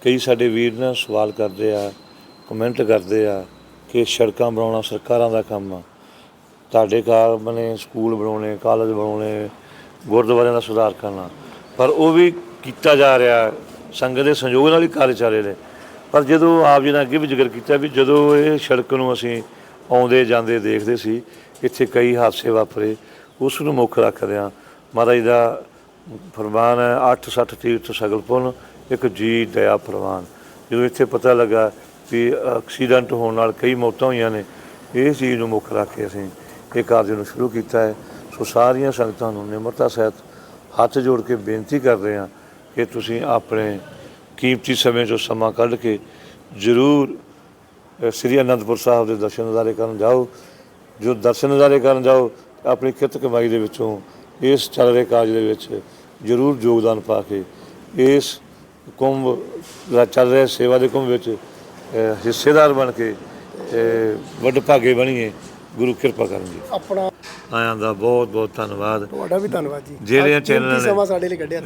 ਕਈ ਸਾਡੇ ਵੀਰ ਨਾ ਸਵਾਲ ਕਰਦੇ ਆ ਕਮੈਂਟ ਕਰਦੇ ਆ ਕਿ ਸੜਕਾਂ ਬਣਾਉਣਾ ਸਰਕਾਰਾਂ ਦਾ ਕੰਮ ਆ। ਤੁਹਾਡੇ ਕਾਰ ਬਣੇ, ਸਕੂਲ ਬਣਾਉਣੇ ਕਾਲਜ ਬਣਾਉਣੇ, ਗੁਰਦੁਆਰਿਆਂ ਦਾ ਸੁਧਾਰ ਕਰਨਾ। ਪਰ ਉਹ ਵੀ ਕੀਤਾ ਜਾ ਰਿਹਾ, ਸੰਗਤ ਦੇ ਸੰਯੋਗ ਨਾਲ ਹੀ ਕਾਰਜ ਚੱਲ ਰਹੇ ਨੇ। ਪਰ ਜਦੋਂ ਆਪ ਜੀ ਨੇ ਅੱਗੇ ਵੀ ਜ਼ਿਕਰ ਕੀਤਾ ਵੀ ਜਦੋਂ ਇਹ ਸੜਕ ਨੂੰ ਅਸੀਂ ਆਉਂਦੇ, ਜਾਂਦੇ, ਦੇਖਦੇ ਸੀ, ਇੱਥੇ ਕਈ ਹਾਦਸੇ ਵਾਪਰੇ, ਉਸ ਨੂੰ ਮੁੱਖ ਰੱਖਦਿਆਂ ਮਹਾਰਾਜ ਦਾ ਫਰਮਾਨ ਹੈ 860 ਤੀਰਥ ਸਗਲ ਪੁੰਨ, ਇੱਕ ਜੀ ਦਇਆ ਫਰਮਾਨ। ਜਦੋਂ ਇੱਥੇ ਪਤਾ ਲੱਗਾ ਵੀ ਐਕਸੀਡੈਂਟ ਹੋਣ ਨਾਲ ਕਈ ਮੌਤਾਂ ਹੋਈਆਂ ਨੇ, ਇਹ ਚੀਜ਼ ਨੂੰ ਮੁੱਖ ਰੱਖ ਕੇ ਅਸੀਂ ਇਹ ਕਾਰਜ ਨੂੰ ਸ਼ੁਰੂ ਕੀਤਾ ਹੈ। ਸੋ ਸਾਰੀਆਂ ਸੰਗਤਾਂ ਨੂੰ ਨਿਮਰਤਾ ਸਹਿਤ ਹੱਥ ਜੋੜ ਕੇ ਬੇਨਤੀ ਕਰ ਰਹੇ ਹਾਂ ਕਿ ਤੁਸੀਂ ਆਪਣੇ ਕੀਮਤੀ ਸਮੇਂ ਚੋਂ ਸਮਾਂ ਕੱਢ ਕੇ ਜ਼ਰੂਰ ਸ੍ਰੀ ਅਨੰਦਪੁਰ ਸਾਹਿਬ ਦੇ ਦਰਸ਼ਨ ਨਜ਼ਾਰੇ ਕਰਨ ਜਾਓ। ਜੋ ਦਰਸ਼ਨ ਨਜ਼ਾਰੇ ਕਰਨ ਜਾਓ, ਆਪਣੀ ਕਿਰਤ ਕਮਾਈ ਦੇ ਵਿੱਚੋਂ ਇਸ ਚੱਲ ਰਹੇ ਕਾਜ ਦੇ ਵਿੱਚ ਜ਼ਰੂਰ ਯੋਗਦਾਨ ਪਾ ਕੇ ਇਸ ਕੁੰਭ ਦਾ ਚੱਲ ਰਿਹਾ ਸੇਵਾ ਦੇ ਕੁੰਭ ਵਿੱਚ ਹਿੱਸੇਦਾਰ ਬਣ ਕੇ ਵੱਡ ਭਾਗੇ ਬਣੀਏ ਗੁਰੂ ਕਿਰਪਾ ਕਰਨ ਜੀ ਆਪਣਾ ਆਇਆਂ ਦਾ ਬਹੁਤ ਬਹੁਤ ਧੰਨਵਾਦ। ਤੁਹਾਡਾ ਵੀ ਧੰਨਵਾਦ ਜੀ। ਜਿਹੜੀਆਂ ਚੈਨਲਾਂ ਨੇ- ਸਮਾਂ ਸਾਡੇ ਲਈ ਕੱਢਿਆ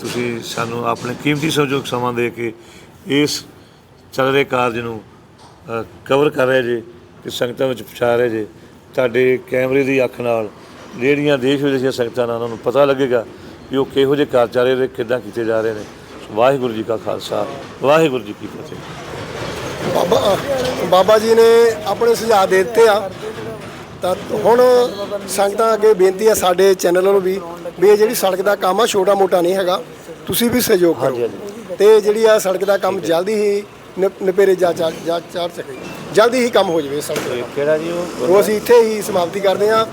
ਤੁਸੀਂ। ਸਾਨੂੰ ਆਪਣੇ ਕੀਮਤੀ ਸਹਿਯੋਗ ਸਮਾਂ ਦੇ ਕੇ ਇਸ ਚੱਲ ਰਹੇ ਕਾਰਜ ਨੂੰ ਕਵਰ ਕਰ ਰਹੇ ਜੇ ਤੇ ਸੰਗਤਾਂ ਵਿੱਚ ਪਹੁੰਚਾ ਰਹੇ ਜੇ ਤੁਹਾਡੇ ਕੈਮਰੇ ਦੀ ਅੱਖ ਨਾਲ ਜਿਹੜੀਆਂ ਦੇਸ਼ ਵਿਦੇਸ਼ੀਆਂ ਸੰਗਤਾਂ ਨਾਲ ਉਹਨਾਂ ਨੂੰ ਪਤਾ ਲੱਗੇਗਾ ਕਿ ਉਹ ਕਿਹੋ ਜਿਹੇ ਕਾਰਜ ਚੱਲ ਰਹੇ ਨੇ ਕਿੱਦਾਂ ਕੀਤੇ ਜਾ ਰਹੇ ਨੇ। ਵਾਹਿਗੁਰੂ ਜੀ ਕਾ ਖਾਲਸਾ ਵਾਹਿਗੁਰੂ ਜੀ ਕੀ ਫਤਿਹ। ਬਾਬਾ ਬਾਬਾ ਜੀ ਨੇ ਆਪਣੇ ਸੁਝਾਅ ਦੇ ਦਿੱਤੇ ਆ। ਤਾਂ ਹੁਣ ਸੰਗਤਾਂ ਅੱਗੇ ਬੇਨਤੀ ਆ ਸਾਡੇ ਚੈਨਲ ਨੂੰ ਵੀ ਵੀ ਇਹ ਜਿਹੜੀ ਸੜਕ ਦਾ ਕੰਮ ਆ ਛੋਟਾ ਮੋਟਾ ਨਹੀਂ ਹੈਗਾ। ਤੁਸੀਂ ਵੀ ਸਹਿਯੋਗ ਕਰੋ। ਤੇ ਜਿਹੜੀ ਆ ਸੜਕ ਦਾ ਕੰਮ ਜਲਦੀ ਹੀ ਨਿਪ- ਨਿਪੇਰੇ ਜਾ ਜਾ ਚਾਰ ਸਕੇ ਜਲਦੀ ਹੀ ਕੰਮ ਹੋ ਜਾਵੇ ਸੜਕ ਦਾ। ਕਿਹੜਾ ਜੀ ਉਹ ਅਸੀਂ ਇੱਥੇ ਹੀ ਸਮਾਪਤੀ ਕਰਦੇ ਹਾਂ।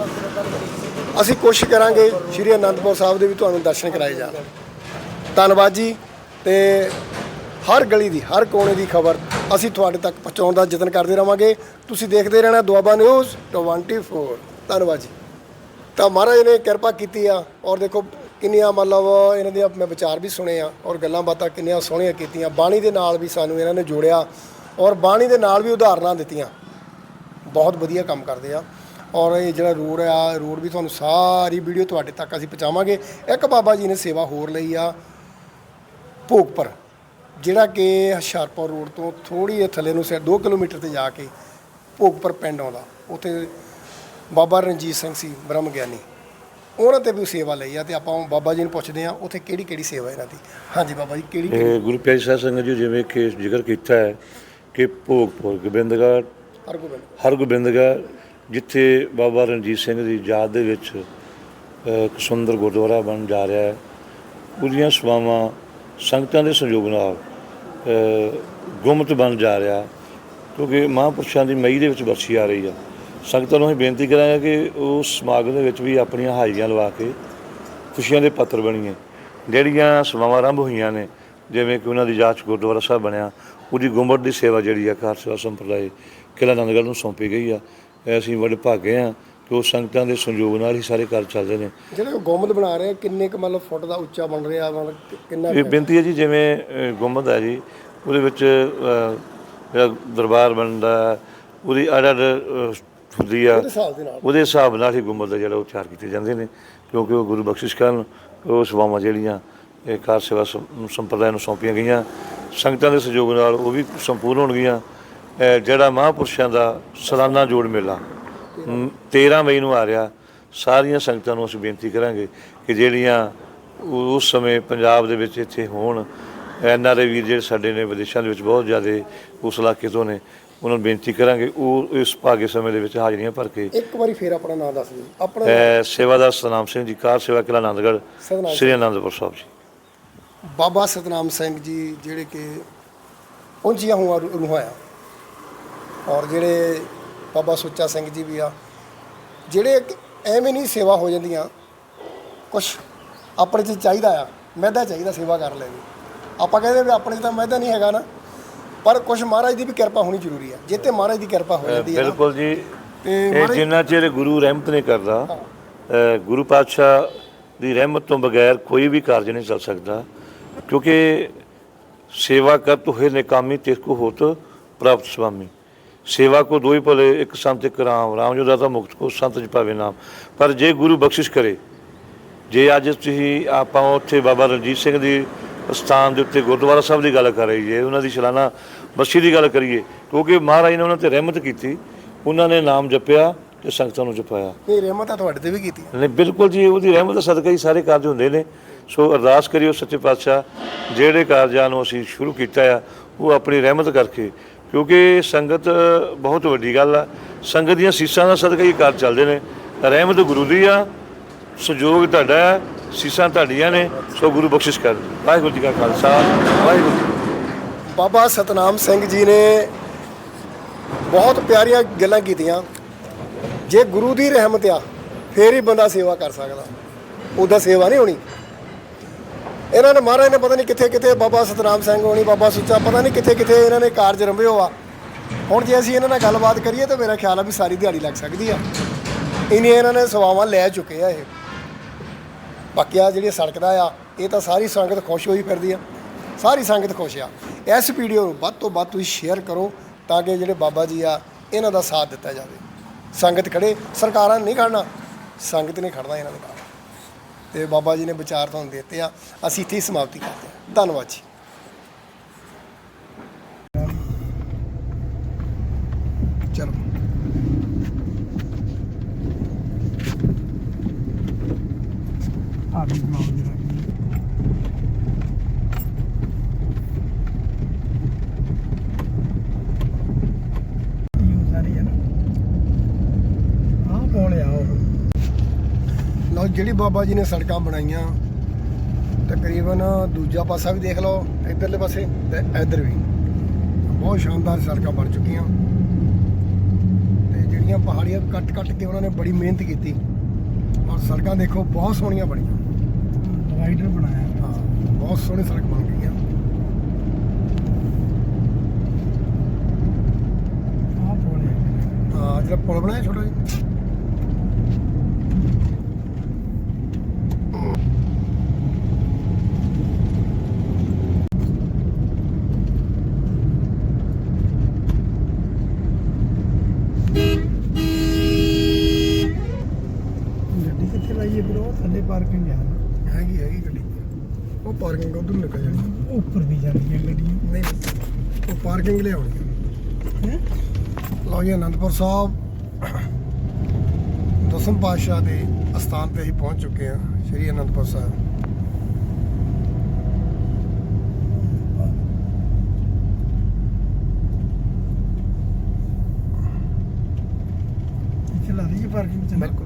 ਅਸੀਂ ਕੋਸ਼ਿਸ਼ ਕਰਾਂਗੇ ਸ਼੍ਰੀ ਅਨੰਦਪੁਰ ਸਾਹਿਬ ਦੇ ਵੀ ਤੁਹਾਨੂੰ ਦਰਸ਼ਨ ਕਰਾਏ ਜਾਣ। ਧੰਨਵਾਦ ਜੀ ਤੇ ਹਰ ਗਲੀ ਦੀ, ਹਰ ਕੋਨੇ ਦੀ ਖਬਰ ਅਸੀਂ ਤੁਹਾਡੇ ਤੱਕ ਪਹੁੰਚਾਉਣ ਦਾ ਯਤਨ ਕਰਦੇ ਰਵਾਂਗੇ। ਤੁਸੀਂ ਦੇਖਦੇ ਰਹਿਣਾ ਦੁਆਬਾ ਨਿਊਜ਼ 24 ਧੰਨਵਾਦ ਜੀ। ਤਾਂ ਮਹਾਰਾਜ ਨੇ ਕਿਰਪਾ ਕੀਤੀ ਆ ਔਰ ਦੇਖੋ ਕਿੰਨੀਆਂ ਮਤਲਬ ਇਹਨਾਂ ਦੇ ਮੈਂ ਵਿਚਾਰ ਵੀ ਸੁਣੇ ਆ ਔਰ ਗੱਲਾਂ ਬਾਤਾਂ ਕਿੰਨੀਆਂ ਸੋਹਣੀਆਂ ਕੀਤੀਆਂ। ਬਾਣੀ ਦੇ ਨਾਲ ਵੀ ਸਾਨੂੰ ਇਹਨਾਂ ਨੇ ਜੋੜਿਆ ਔਰ ਬਾਣੀ ਦੇ ਨਾਲ ਵੀ ਉਦਾਹਰਨਾਂ ਦਿੱਤੀਆਂ। ਬਹੁਤ ਵਧੀਆ ਕੰਮ ਕਰਦੇ ਆ। ਔਰ ਇਹ ਜਿਹੜਾ ਰੋਡ ਆ ਰੋਡ ਵੀ ਤੁਹਾਨੂੰ ਸਾਰੀ ਵੀਡੀਓ ਤੁਹਾਡੇ ਤੱਕ ਅਸੀਂ ਪਹੁੰਚਾਵਾਂਗੇ। ਇੱਕ ਬਾਬਾ ਜੀ ਨੇ ਸੇਵਾ ਹੋਰ ਲਈ ਆ ਭੋਗਪੁਰ ਜਿਹੜਾ ਕਿ ਹੁਸ਼ਿਆਰਪੁਰ ਰੋਡ ਤੋਂ ਥੋੜੀ ਜਿਹੀ ਥੱਲੇ ਨੂੰ ਸੇ 2 ਕਿਲੋਮੀਟਰ ਤੇ ਜਾ ਕੇ ਭੋਗਪੁਰ ਪਿੰਡ ਆਉਂਦਾ। ਉੱਥੇ ਬਾਬਾ ਰਣਜੀਤ ਸਿੰਘ ਸੀ ਬ੍ਰਹਮ ਗਿਆਨੀ। ਉਹਨਾਂ ਤੇ ਵੀ ਸੇਵਾ ਲਈ ਆ ਤੇ ਆਪਾਂ ਬਾਬਾ ਜੀ ਨੂੰ ਪੁੱਛਦੇ ਆ ਉੱਥੇ ਕਿਹੜੀ ਕਿਹੜੀ ਸੇਵਾ ਇਹਨਾਂ ਦੀ? ਹਾਂਜੀ ਬਾਬਾ ਜੀ ਕਿਹੜੀ ਕਿਹੜੀ ਗੁਰੂ ਪਿਆਰੀ ਸਾਹਿਬ ਸੰਗਤ ਜੀ ਜਿਵੇਂ ਕਿ ਜ਼ਿਕਰ ਕੀਤਾ ਹੈ ਕਿ ਭੋਗਪੁਰ ਗੋਬਿੰਦਗੜ੍ਹ ਹਰਗੋਬਿੰਦ। ਹਰਗੋਬਿੰਦਗੜ੍ਹ ਜਿੱਥੇ ਬਾਬਾ ਰਣਜੀਤ ਸਿੰਘ ਦੀ ਯਾਦ ਦੇ ਵਿੱਚ ਇੱਕ ਸੁੰਦਰ ਗੁਰਦੁਆਰਾ ਬਣ ਜਾ ਰਿਹਾ ਹੈ। ਉਹਦੀਆਂ ਸੇਵਾਵਾਂ ਸੰਗਤਾਂ ਦੇ ਸਹਿਯੋਗ ਨਾਲ ਅ, ਗੁੰਮਤ ਬਣ ਜਾ ਰਿਹਾ। ਕਿਉਂਕਿ ਮਹਾਂਪੁਰਸ਼ਾਂ ਦੀ ਮਈ ਦੇ ਵਿੱਚ ਬਰਸੀ ਆ ਰਹੀ ਆ। ਸੰਗਤਾਂ ਨੂੰ ਅਸੀਂ ਬੇਨਤੀ ਕਰਾਂਗੇ ਕਿ ਉਸ ਸਮਾਗਮ ਦੇ ਵਿੱਚ ਵੀ ਆਪਣੀਆਂ ਹਾਜ਼ਰੀਆਂ ਲਵਾ ਕੇ ਖੁਸ਼ੀਆਂ ਦੇ ਪਾਤਰ ਬਣੀਏ। ਜਿਹੜੀਆਂ ਸੇਵਾਵਾਂ ਆਰੰਭ ਹੋਈਆਂ ਨੇ ਜਿਵੇਂ ਕਿ ਉਹਨਾਂ ਦੀ ਯਾਦ 'ਚ ਗੁਰਦੁਆਰਾ ਸਾਹਿਬ ਬਣਿਆ ਉਹਦੀ ਗੁੰਮਟ ਦੀ ਸੇਵਾ ਜਿਹੜੀ ਆ ਕਾਰ ਸੇਵਾ ਸੰਪਰਦਾਇ ਕਿਲ੍ਹਾ ਆਨੰਦਗੜ੍ਹ ਨੂੰ ਸੌਂਪੀ ਗਈ ਆ। ਅਸੀਂ ਬੜੇ ਭਾਗੇ ਆ ਕਿ ਉਹ ਸੰਗਤਾਂ ਦੇ ਸੰਯੋਗ ਨਾਲ ਹੀ ਸਾਰੇ ਕਾਰਜ ਚੱਲਦੇ ਨੇ। ਜਿਹੜੇ ਗੁੰਮਦ ਬਣਾ ਰਹੇ ਆ, ਕਿੰਨੇ ਕੁ ਮਤਲਬ ਫੁੱਟ ਦਾ ਉੱਚਾ ਬਣ ਰਿਹਾ ਮਤਲਬ ਕਿੰਨਾ ਇਹ ਬੇਨਤੀ ਹੈ ਜੀ ਜਿਵੇਂ ਅ, ਗੁੰਬਦ ਹੈ ਜੀ ਉਹਦੇ ਵਿੱਚ ਅ, ਜਿਹੜਾ ਦਰਬਾਰ ਬਣਦਾ ਉਹਦੀ ਅੜ ਅੜ ਅ, ਹੁੰਦੀ ਆ। ਉਹਦੇ ਹਿਸਾਬ ਦੇ ਨਾਲ। ਉਹਦੇ ਹਿਸਾਬ ਨਾਲ ਹੀ ਗੁੰਬਦ ਦਾ ਜਿਹੜਾ ਉਚਾਰ ਕੀਤੇ ਜਾਂਦੇ ਨੇ ਕਿਉਂਕਿ ਉਹ ਗੁਰੂ ਬਖਸ਼ਿਸ਼ ਕਰਨ ਉਹ ਸੇਵਾਵਾਂ ਜਿਹੜੀਆਂ ਇਹ ਕਾਰ ਸੇਵਾ ਸੰ- ਸੰਪਰਦਾਇ ਨੂੰ ਸੌਂਪੀਆਂ ਗਈਆਂ। ਸੰਗਤਾਂ ਦੇ ਸਹਿਯੋਗ ਨਾਲ ਉਹ ਵੀ ਸੰਪੂਰਨ ਹੋਣਗੀਆਂ। ਜਿਹੜਾ ਮਹਾਂਪੁਰਸ਼ਾਂ ਦਾ ਸਾਲਾਨਾ ਜੋੜ ਮੇਲਾ ਮ, 13 ਮਈ ਨੂੰ ਆ ਰਿਹਾ ਸਾਰੀਆਂ ਸੰਗਤਾਂ ਨੂੰ ਅਸੀਂ ਬੇਨਤੀ ਕਰਾਂਗੇ ਕਿ ਜਿਹੜੀਆਂ ਉਸ ਸਮੇਂ ਪੰਜਾਬ ਦੇ ਵਿੱਚ ਇੱਥੇ ਹੋਣ ਐਨ ਆਰ ਆਈ ਵੀਰ ਜਿਹੜੇ ਸਾਡੇ ਨੇ ਵਿਦੇਸ਼ਾਂ ਦੇ ਵਿੱਚ ਬਹੁਤ ਜ਼ਿਆਦਾ ਉਸ ਇਲਾਕੇ ਤੋਂ ਨੇ ਉਹਨਾਂ ਨੂੰ ਬੇਨਤੀ ਕਰਾਂਗੇ ਉਹ ਇਸ ਭਾਗੇ ਸਮੇਂ ਦੇ ਵਿੱਚ ਹਾਜ਼ਰੀਆਂ ਭਰ ਕੇ ਇੱਕ ਵਾਰੀ ਫੇਰ ਆਪਣਾ ਨਾਮ ਦੱਸ ਦਿਓ ਆਪਣਾ ਸੇਵਾਦਾਰ ਸਤਨਾਮ ਸਿੰਘ ਜੀ ਕਾਰ ਸੇਵਾ ਕਿਲਾ ਆਨੰਦਗੜ੍ਹ ਸ੍ਰੀ ਆਨੰਦਪੁਰ ਸਾਹਿਬ ਜੀ। ਬਾਬਾ ਸਤਨਾਮ ਸਿੰਘ ਜੀ ਜਿਹੜੇ ਕਿ ਪਹੁੰਚੀਆਂ ਹੋਈਆਂ ਰੂਹਾਂ ਆ ਔਰ ਜਿਹੜੇ ਬਾਬਾ ਸੁੱਚਾ ਸਿੰਘ ਜੀ ਵੀ ਆ ਜਿਹੜੇ ਐਵੇਂ ਨਹੀਂ ਸੇਵਾ ਹੋ ਜਾਂਦੀਆਂ ਕੁਛ ਆਪਣੇ 'ਚ ਚਾਹੀਦਾ ਆ ਮਹਿਦਾ ਚਾਹੀਦਾ ਸੇਵਾ ਕਰ ਲੈ ਵੀ। ਆਪਾਂ ਕਹਿੰਦੇ ਵੀ ਆਪਣੇ 'ਚ ਤਾਂ ਮਹਿਦਾ ਨਹੀਂ ਹੈਗਾ ਨਾ ਪਰ ਕੁਛ ਮਹਾਰਾਜ ਦੀ ਵੀ ਕਿਰਪਾ ਹੋਣੀ ਜ਼ਰੂਰੀ ਆ ਜੇ ਤੇ ਮਹਾਰਾਜ ਦੀ ਕਿਰਪਾ ਹੋ ਜਾਂਦੀ ਹੈ ਬਿਲਕੁਲ ਜੀ ਤੇ ਇਹ ਜਿੰਨਾ ਚਿਰ ਗੁਰੂ ਰਹਿਮਤ ਨਹੀਂ ਕਰਦਾ ਗੁਰੂ ਪਾਤਸ਼ਾਹ ਦੀ ਰਹਿਮਤ ਤੋਂ ਬਗੈਰ ਕੋਈ ਵੀ ਕਾਰਜ ਨਹੀਂ ਚੱਲ ਸਕਦਾ ਕਿਉਂਕਿ ਸੇਵਾ ਕਰ ਤੁਹੇ ਨਿਕਾਮੀ ਤਿਸ ਕੋ ਹੋਤ ਪ੍ਰਾਪਤ ਸੁਆਮੀ ਸੇਵਾ ਕੋ ਦੋਈ ਭਲੇ ਇੱਕ ਸੰਤ ਇੱਕ ਰਾਮ। ਰਾਮ ਜੋ ਦਾਤਾ ਮੁਕਤ ਕੋ ਸੰਤ ਜੀ ਪਾਵੇ ਨਾਮ। ਪਰ ਜੇ ਗੁਰੂ ਬਖਸ਼ਿਸ਼ ਕਰੇ ਜੇ ਅੱਜ ਤੁਸੀਂ ਆਪਾਂ ਉੱਥੇ ਬਾਬਾ ਰਣਜੀਤ ਸਿੰਘ ਦੀ ਸਥਾਨ ਦੇ ਉੱਤੇ ਗੁਰਦੁਆਰਾ ਸਾਹਿਬ ਦੀ ਗੱਲ ਕਰ ਰਹੀ ਹੈ ਉਹਨਾਂ ਦੀ ਸ਼ਲਾਨਾ ਬਸੀ ਦੀ ਗੱਲ ਕਰੀਏ ਕਿਉਂਕਿ ਮਹਾਰਾਜ ਨੇ ਉਹਨਾਂ ਤੇ ਰਹਿਮਤ ਕੀਤੀ ਉਹਨਾਂ ਨੇ ਨਾਮ ਜਪਿਆ ਤੇ ਸੰਗਤਾਂ ਨੂੰ ਜਪਾਇਆ। ਇਹ ਰਹਿਮਤ ਆ ਤੁਹਾਡੇ ਤੇ ਵੀ ਕੀਤੀ ਨਹੀਂ ਬਿਲਕੁਲ ਜੀ ਉਹਦੀ ਰਹਿਮਤ ਦਾ ਸਦਕਾ ਹੀ ਸਾਰੇ ਕਾਰਜ ਹੁੰਦੇ ਨੇ। ਸੋ ਅਰਦਾਸ ਕਰਿਓ ਸੱਚੇ ਪਾਤਸ਼ਾਹ ਜਿਹੜੇ ਕਾਰਜਾਂ ਨੂੰ ਅਸੀਂ ਸ਼ੁਰੂ ਕੀਤਾ ਆ ਉਹ ਆਪਣੀ ਰਹਿਮਤ ਕਰਕੇ ਕਿਉਂਕਿ ਸੰਗਤ ਬਹੁਤ ਵੱਡੀ ਗੱਲ ਆ। ਸੰਗਤ ਦੀਆਂ ਸੀਸਾਂ ਦਾ ਸਦਕਾ ਹੀ ਕਾਰਜ ਚੱਲਦੇ ਨੇ। ਰਹਿਮਤ ਗੁਰੂ ਦੀ ਆ, ਸਹਿਯੋਗ ਤੁਹਾਡਾ ਹੈ ਸੀਸਾਂ ਤੁਹਾਡੀਆਂ ਨੇ, ਸੋ ਗੁਰੂ ਬਖਸ਼ਿਸ਼ ਕਰ। ਵਾਹਿਗੁਰੂ ਜੀ ਕਾ ਖਾਲਸਾ, ਵਾਹਿਗੁਰੂ ਜੀ ਬਾਬਾ ਸਤਨਾਮ ਸਿੰਘ ਜੀ ਨੇ ਬਹੁਤ ਪਿਆਰੀਆਂ ਗੱਲਾਂ ਕੀਤੀਆਂ। ਜੇ ਗੁਰੂ ਦੀ ਰਹਿਮਤ ਆ, ਫੇਰ ਹੀ ਬੰਦਾ ਸੇਵਾ ਕਰ ਸਕਦਾ। ਉਹਦਾ ਸੇਵਾ ਨਹੀਂ ਹੋਣੀ। ਇਹਨਾਂ ਨੇ ਮਹਾਰਾਜ ਨੇ ਪਤਾ ਨਹੀਂ ਕਿੱਥੇ ਕਿੱਥੇ ਬਾਬਾ ਸਤਨਾਮ ਸਿੰਘ ਹੋਣੀ, ਬਾਬਾ ਸੁੱਚਾ, ਪਤਾ ਨਹੀਂ ਕਿੱਥੇ ਕਿੱਥੇ ਇਹਨਾਂ ਨੇ ਕਾਰਜ ਰੰਭਿਓ ਹੋਆ ਹੁਣ ਜੇ ਅਸੀਂ ਇਹਨਾਂ ਨਾਲ ਗੱਲਬਾਤ ਕਰੀਏ ਤਾਂ ਮੇਰਾ ਖਿਆਲ ਆ ਵੀ ਸਾਰੀ ਦਿਹਾੜੀ ਲੱਗ ਸਕਦੀ ਆ। ਇਨੀ ਇਹਨਾਂ ਨੇ ਸੇਵਾਵਾਂ ਲੈ ਚੁੱਕੇ ਆ ਇਹ। ਬਾਕੀ ਆ ਜਿਹੜੀ ਸੜਕ ਦਾ ਆ, ਇਹ ਤਾਂ ਸਾਰੀ ਸੰਗਤ ਖੁਸ਼ ਹੋਈ ਫਿਰਦੀ ਆ। ਸਾਰੀ ਸੰਗਤ ਖੁਸ਼ ਆ। ਇਸ ਵੀਡੀਓ ਨੂੰ ਵੱਧ ਤੋਂ ਵੱਧ ਤੁਸੀਂ ਸ਼ੇਅਰ ਕਰੋ ਤਾਂ ਕਿ ਜਿਹੜੇ ਬਾਬਾ ਜੀ ਆ, ਇਹਨਾਂ ਦਾ ਸਾਥ ਦਿੱਤਾ ਜਾਵੇ। ਸੰਗਤ ਖੜੇ, ਸਰਕਾਰਾਂ ਨੇ ਨਹੀਂ ਖੜਨਾ, ਸੰਗਤ ਨੇ ਖੜਨਾ ਇਹਨਾਂ ਦੇ ਨਾਲ। ਤੇ ਬਾਬਾ ਜੀ ਨੇ ਵਿਚਾਰ ਤੁਹਾਨੂੰ ਦਿੱਤੇ ਆ। ਅਸੀਂ ਇੱਥੇ ਹੀ ਸਮਾਪਤੀ ਕਰਦੇ ਹਾਂ। ਧੰਨਵਾਦ ਜੀ ਚਲੋ ਆ ਵੀ ਬਣਾਓ ਜਰਾ ਸਾਰੀ ਹੈ ਨਾ ਆਹ ਕੋਲ ਆ ਉਹ ਲਓ ਜਿਹੜੀ ਬਾਬਾ ਜੀ ਨੇ ਸੜਕਾਂ ਬਣਾਈਆਂ। ਤਕਰੀਬਨ ਦੂਜਾ ਪਾਸਾ ਵੀ ਦੇਖ ਲਓ ਇਧਰਲੇ ਪਾਸੇ ਤੇ ਇਧਰ ਵੀ। ਬਹੁਤ ਸ਼ਾਨਦਾਰ ਸੜਕਾਂ ਬਣ ਚੁੱਕੀਆਂ। ਤੇ ਜਿਹੜੀਆਂ ਪਹਾੜੀਆਂ ਕੱਟ ਕੱਟ ਕੇ ਉਹਨਾਂ ਨੇ ਬੜੀ ਮਿਹਨਤ ਕੀਤੀ। ਔਰ ਸੜਕਾਂ ਦੇਖੋ ਬਹੁਤ ਸੋਹਣੀਆਂ ਬਣੀਆਂ। ਡਿਵਾਈਡਰ ਬਣਾਇਆ। ਹਾਂ ਬਹੁਤ ਸੋਹਣੀ ਸੜਕ ਬਣ ਗਈਆਂ। ਆਹ ਕੋਲ ਆ ਹਾਂ ਜਿਹੜਾ ਪੁਲ ਬਣਾਇਆ ਛੋਟਾ ਜਿਹਾ ਗੱਡੀ ਕਿੱਥੇ ਲਾਈਏ ਉਹ ਥੱਲੇ ਪਾਰਕਿੰਗ ਆ। ਨਾ ਹੈਗੀ ਹੈਗੀ ਗੱਡੀ। ਉਹ ਪਾਰਕਿੰਗ ਉਧਰ ਨਿਕਲ ਜਾਣੀ। ਉੱਪਰ ਵੀ ਜਾਂਦੀਆਂ ਗੱਡੀਆਂ। ਨਹੀਂ ਉਹ ਪਾਰਕਿੰਗ ਲਿਆਉਣੀ ਹੈ? ਲਓ ਜੀ ਅਨੰਦਪੁਰ ਸਾਹਿਬ। ਦਸਮ ਪਾਤਸ਼ਾਹ ਦੇ ਅਸਥਾਨ ਤੇ ਅਸੀਂ ਪਹੁੰਚ ਚੁੱਕੇ ਹਾਂ ਸ਼੍ਰੀ ਅਨੰਦਪੁਰ ਸਾਹਿਬ। ਇੱਥੇ ਲਾ ਲਈਏ ਪਾਰਕਿੰਗ ਚ ਬਿਲਕੁਲ।